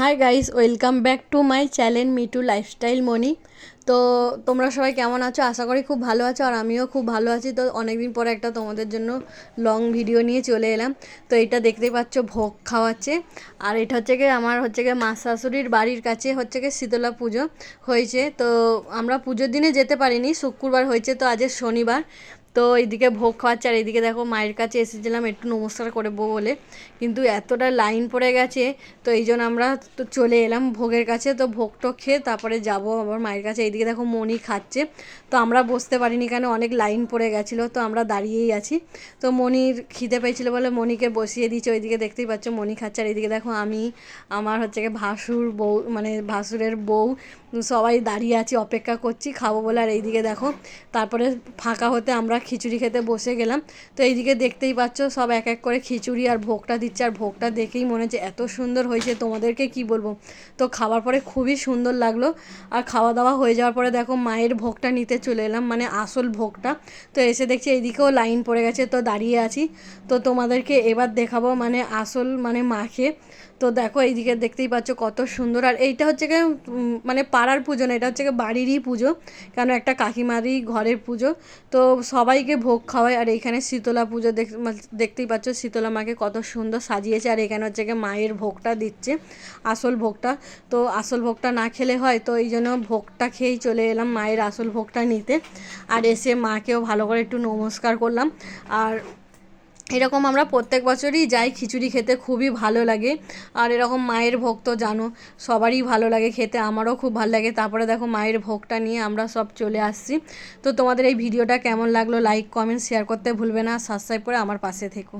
Hi guys welcome back to my channel Mitu lifestyle Moni তো তোমরা সবাই কেমন আছো? আশা করি খুব ভালো আছো আর আমিও খুব ভালো আছি। তো অনেকদিন পরে একটা তোমাদের জন্য লং ভিডিও নিয়ে চলে এলাম। তো এটা দেখতেই পাচ্ছ, ভোগ খাওয়াচ্ছে। আর এটা হচ্ছে গিয়ে আমার হচ্ছে গিয়ে মা শাশুড়ির বাড়ির কাছে হচ্ছে গিয়ে শীতলা পুজো হয়েছে। তো আমরা পুজোর দিনে যেতে পারিনি, শুক্রবার হয়েছে, তো আজ শনিবার। তো এইদিকে ভোগ খাওয়াচ্ছে, আর এইদিকে দেখো মায়ের কাছে এসেছিলাম একটু নমস্কার করব বলে। কিন্তু এতটা লাইন পড়ে গেছে, তো এই জন্য আমরা তো চলে এলাম ভোগের কাছে। তো ভোগ টোগ খেয়ে তারপরে যাব আবার মায়ের কাছে। এইদিকে দেখো মনি খাচ্ছে। তো আমরা বসতে পারিনি কেন? অনেক লাইন পড়ে গেছিল, তো আমরা দাঁড়িয়েই আছি। তো মনির খিদে পেয়েছিলো বলে মনিকে বসিয়ে দিয়েছে, ওইদিকে দেখতেই পাচ্ছ মনি খাচ্ছে। আর এইদিকে দেখো আমি, আমার হচ্ছে গিয়ে ভাসুর বউ মানে ভাসুরের বউ, সবাই দাঁড়িয়ে আছি, অপেক্ষা করছি, খাব বলে। আর এইদিকে দেখো, তারপরে ফাঁকা হতে আমরা খিচুড়ি খেতে বসে গেলাম। তো এইদিকে দেখতেই পাচ্ছ, সব এক এক করে খিচুড়ি আর ভোগটা দিচ্ছে। আর ভোগটা দেখেই মনে হচ্ছে এত সুন্দর হয়েছে, তোমাদেরকে কি বলব? তো খাওয়ার পরে খুবই সুন্দর লাগল। আর খাওয়া দাওয়া হয়ে যাওয়ার পরে দেখো মায়ের ভোগটা নিতে চলে এলাম মানে আসল ভোগটা। তো এসে দেখছি এইদিকেও লাইন পড়ে গেছে, তো দাঁড়িয়ে আছি। তো তোমাদেরকে এবার দেখাবো মানে আসল মানে মাকে। তো দেখো এইদিকে দেখতেই পাচ্ছ কত সুন্দর। আর এইটা হচ্ছে গিয়ে মানে পাড়ার পুজো না, এটা হচ্ছে গিয়ে বাড়িরই পুজো কেন একটা কাকিমারই ঘরের পুজো। তো সবাইকে ভোগ খাওয়ায়, আর এইখানে শীতলা পুজো দেখতেই পাচ্ছ শীতলা মাকে কত সুন্দর সাজিয়েছে, আর এখানে হচ্ছে গিয়ে মায়ের ভোগটা দিচ্ছে, আসল ভোগটা। তো আসল ভোগটা না খেলে হয়, তো এই জন্য ভোগটা খেয়েই চলে এলাম মায়ের আসল ভোগটা নিতে। আর এসে মাকেও ভালো করে একটু নমস্কার করলাম। আর এরকম আমরা প্রত্যেক বছরই যাই, খিচুড়ি খেতে খুবই ভালো লাগে। আর এরকম মায়ের ভোগ তো জানো, সবারই ভালো লাগে খেতে, আমারও খুব ভালো লাগে। তারপরে দেখো মায়ের ভোগটা নিয়ে আমরা সব চলে আসছি। তো তোমাদের এই ভিডিওটা কেমন লাগল লাইক কমেন্ট শেয়ার করতে ভুলবে না। সাবস্ক্রাইব করে আমার পাশে থেকো।